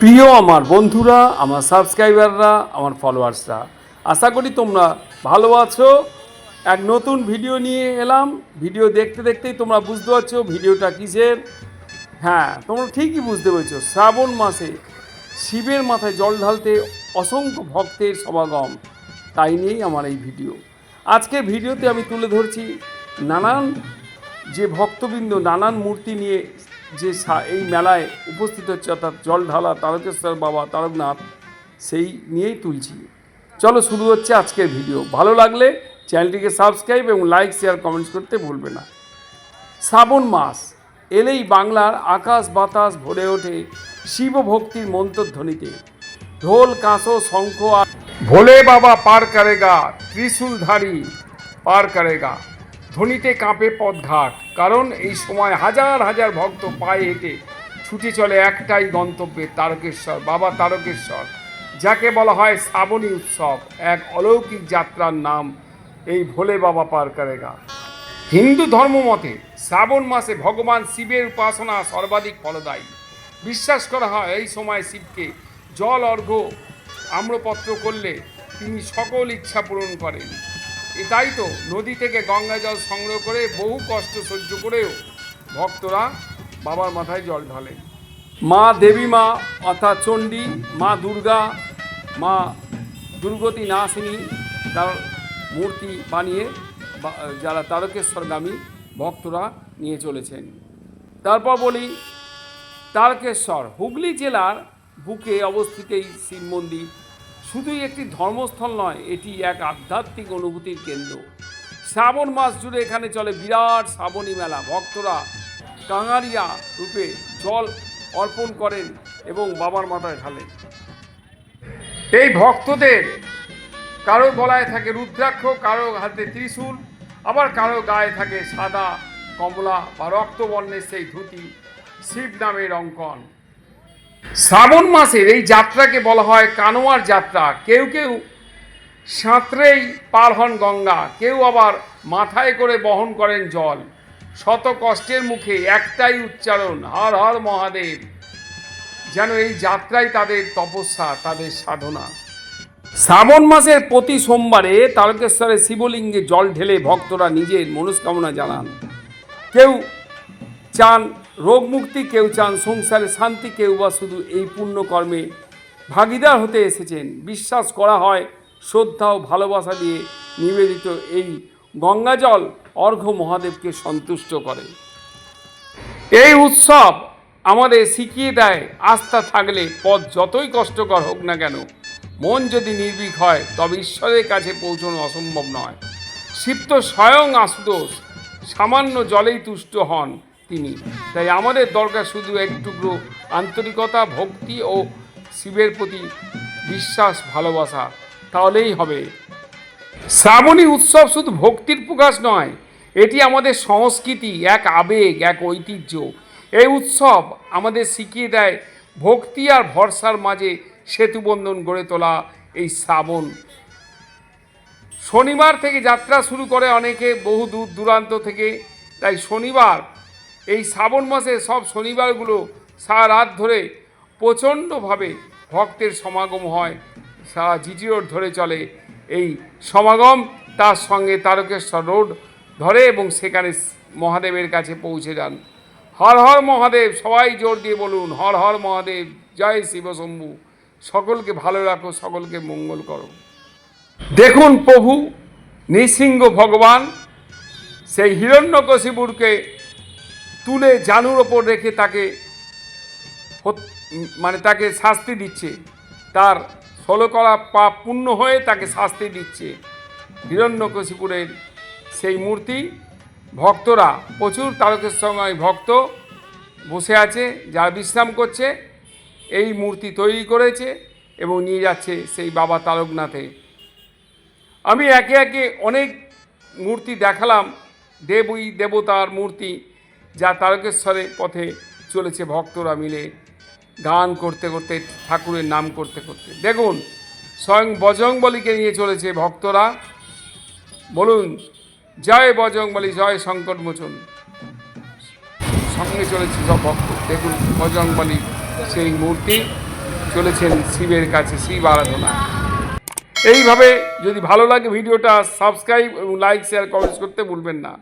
প্রিয় আমার বন্ধুরা, আমার সাবস্ক্রাইবাররা, আমার ফলোয়ার্সরা, আশা করি তোমরা ভালো আছো। এক নতুন ভিডিও নিয়ে এলাম। ভিডিও দেখতে দেখতেই তোমরা বুঝতে পারছ ভিডিওটা কিসের। হ্যাঁ তোমরা ঠিকই বুঝতে পেরেছ, শ্রাবণ মাসে শিবের মাথায় জল ঢালতে অসংখ্য ভক্তের সমাগম। তাই নিয়েই আমার এই ভিডিও। আজকের ভিডিওতে আমি তুলে ধরছি নানান যে ভক্তবৃন্দ, নানান মূর্তি নিয়ে যে এই মেলায় উপস্থিত হচ্ছে অর্থাৎ জল ঢালা তারকেশ্বর বাবা, তারকনাথ, সেই নিয়েই তুলছি। চলো শুরু হচ্ছে আজকের ভিডিও। ভালো লাগলে চ্যানেলটিকে সাবস্ক্রাইব এবং লাইক, শেয়ার, কমেন্টস করতে ভুলবে না। শ্রাবণ মাস, এলেই বাংলার আকাশ বাতাস ভরে ওঠে শিব ভক্তির মন্ত্রধ্বনিতে। ঢোল কাঁসো শঙ্খ আর ভোলে বাবা পার করেগা, ত্রিশূলধারী পার করেগা। ধ্বনিতে কাঁপে পথঘাট, কারণ এই সময় হাজার হাজার ভক্ত পায়ে হেঁটে ছুটে চলে একটাই গন্তব্যে তারকেশ্বর, বাবা তারকেশ্বর, যাকে বলা হয় শ্রাবণী উৎসব, এক অলৌকিক যাত্রার নাম এই ভোলে বাবা পার করেগা হিন্দু ধর্ম মতে শ্রাবণ মাসে ভগবান শিবের উপাসনা সর্বাধিক ফলদায়ী। বিশ্বাস করা হয় এই সময় শিবকে জল, অর্ঘ্য, আম্রপত্র করলে তিনি সকল ইচ্ছা পূরণ করেন। এটাই তো নদী থেকে গঙ্গা জল সংগ্রহ করে বহু কষ্ট সহ্য করেও ভক্তরা বাবার মাথায় জল ঢালেন। মা দেবী, মা অর্থাৎ চণ্ডী, মা দুর্গা, মা দুর্গতি নাসিনী তার মূর্তি বানিয়ে যারা তারকেশ্বরগামী ভক্তরা নিয়ে চলেছেন। তারপর বলি, তারকেশ্বর, হুগলি জেলার বুকে অবস্থিত এই শিব মন্দির শুধুই একটি ধর্মস্থল নয়, এটি এক আধ্যাত্মিক অনুভূতির কেন্দ্র। শ্রাবণ মাস জুড়ে এখানে চলে বিরাট শ্রাবণী মেলা। ভক্তরা কাঙারিয়া রূপে জল অর্পণ করেন এবং বাবার মাথায় ঢালেন। এই ভক্তদের কারও গলায় থাকে রুদ্রাক্ষ, কারও হাতে ত্রিশূল, আবার কারও গায়ে থাকে সাদা কমলা বা রক্তবর্ণের সেই ধুতি, শিব নামের অঙ্কন। শ্রাবণ মাসের এই যাত্রাকে বলা হয় কানোয়ার যাত্রা। কেউ কেউ সাঁতরেই পার হন গঙ্গা, কেউ আবার মাথায় করে বহন করেন জল। শত কষ্টের মুখে একটাই উচ্চারণ, হর হর মহাদেব। যেন এই যাত্রাই তাদের তপস্যা, তাদের সাধনা। শ্রাবণ মাসের প্রতি সোমবারে তারকেশ্বরের শিবলিঙ্গে জল ঢেলে ভক্তরা নিজের মনস্কামনা জানান। কেউ চান রোগ মুক্তি কেউ চান, সংসারে শান্তি কেউ বা শুধু এই পুণ্যকর্মে ভাগিদার হতে এসেছেন। বিশ্বাস করা হয়, শ্রদ্ধা ও ভালোবাসা দিয়ে নিবেদিত এই গঙ্গাজল অর্ঘ্য মহাদেবকে সন্তুষ্ট করে। এই উৎসব আমাদের শিখিয়ে দেয়, আস্থা থাকলে পথ যতই কষ্টকর হোক না কেন, মন যদি নির্ভীক হয়, তবে ঈশ্বরের কাছে পৌঁছানো অসম্ভব নয়। শিব তো স্বয়ং আশুদোষ সামান্য জলেই তুষ্ট হন তিনি। তাই আমাদের দরকার শুধু একটুকরো আন্তরিকতা, ভক্তি ও শিবের প্রতি বিশ্বাস, ভালোবাসা। তাহলেই হবে। শ্রাবণী উৎসব শুধু ভক্তির প্রকাশ নয়, এটি আমাদের সংস্কৃতি, এক আবেগ, এক ঐতিহ্য। এই উৎসব আমাদের শিখিয়ে দেয় ভক্তি আর ভরসার মাঝে সেতুবন্ধন গড়ে তোলা এই শ্রাবণ। শনিবার থেকে যাত্রা শুরু করে অনেকে বহু দূর দূরান্ত থেকে, তাই শনিবার এই শ্রাবণ মাসে সব শনিবারগুলো সারা রাত ধরে প্রচণ্ডভাবে ভক্তের সমাগম হয়। সারা জিটি রোড ধরে চলে এই সমাগম। তার সঙ্গে তারকেশ্বর রোড ধরে এবং সেখানে মহাদেবের কাছে পৌঁছে যান। হর হর মহাদেব, সবাই জোর দিয়ে বলুন, হর হর মহাদেব, জয় শিবশম্ভু সকলকে ভালো রাখো, সকলকে মঙ্গল করো। দেখুন প্রভু নৃসিংহ ভগবান, সেই হিরণ্যকশিপুরকে তুলে জানুর ওপর রেখে তাকে মানে তাকে শাস্তি দিচ্ছে। তার ষোলো করা পাপ পূর্ণ হয়ে তাকে শাস্তি দিচ্ছে। হিরণ্যকশিপুরের সেই মূর্তি, ভক্তরা, প্রচুর তারকেশ্বরময় ভক্ত বসে আছে, যারা বিশ্রাম করছে, এই মূর্তি তৈরি করেছে এবং নিয়ে যাচ্ছে সেই বাবা তারকনাথে। আমি একে একে অনেক মূর্তি দেখালাম, দেবী, দেবতার মূর্তি যা তারকেশ্বরের পথে চলেছে ভক্তরা মিলে গান করতে করতে, ঠাকুরের নাম করতে করতে। দেখুন, স্বয়ং বজরংবলীকে নিয়ে চলেছে ভক্তরা। বলুন, জয় বজরংবলী, জয় সংকট মোচন। সঙ্গে চলেছে সব ভক্ত। দেখুন, বজরংবলী সেই মূর্তি, চলেছেন শিবের কাছে, শিব আরাধনা। এইভাবে যদি ভালো লাগে ভিডিওটা, সাবস্ক্রাইব এবং লাইক, শেয়ার, কমেন্টস করতে ভুলবেন না।